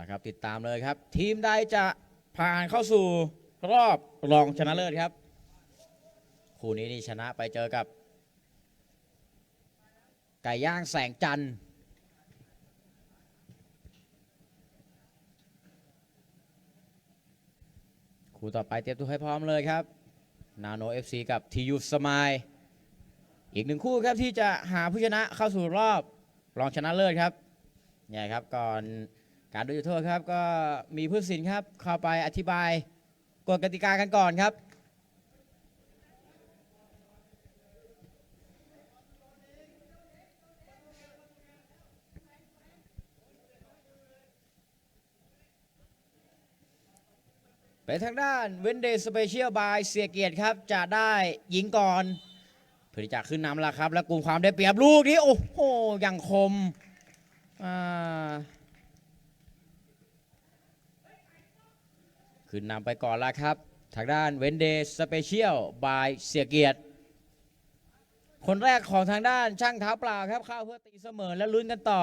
ละครับติดตามเลยครับ ทีมใดจะผ่านเข้าสู่รอบรองชนะเลิศครับ คู่นี้นี่ชนะไปเจอกับ ไก่ย่างแสงจันทร์คู่ต่อไปเตรียมตัวให้พร้อมเลยครับ นาโน FC กับทียูสมายอีกหนึ่งคู่ครับที่จะหาผู้ชนะเข้าสู่รอบรองชนะเลิศครับเนี่ยครับก่อน การดูจุดโทษครับก็มีผู้สินครับเข้าไปอธิบายกฎกติกากันก่อนครับเป็นทางด้านเวนเดย์สเปเชียลบายเสียเกียรติครับ จะได้ยิงก่อน เพื่อที่จะขึ้นนำแล้วครับ และกลุ่มความได้เปรียบลูกนี้ โอ้โหอย่างคมอ่า ขึ้นนำไปก่อนแล้วครับ ทางด้านเวนเดย์สเปเชียลบายเสียเกียรติ คนแรกของทางด้านช่างเท้าเปล่าครับเข้าเพื่อตีเสมอและลุ้นกันต่อ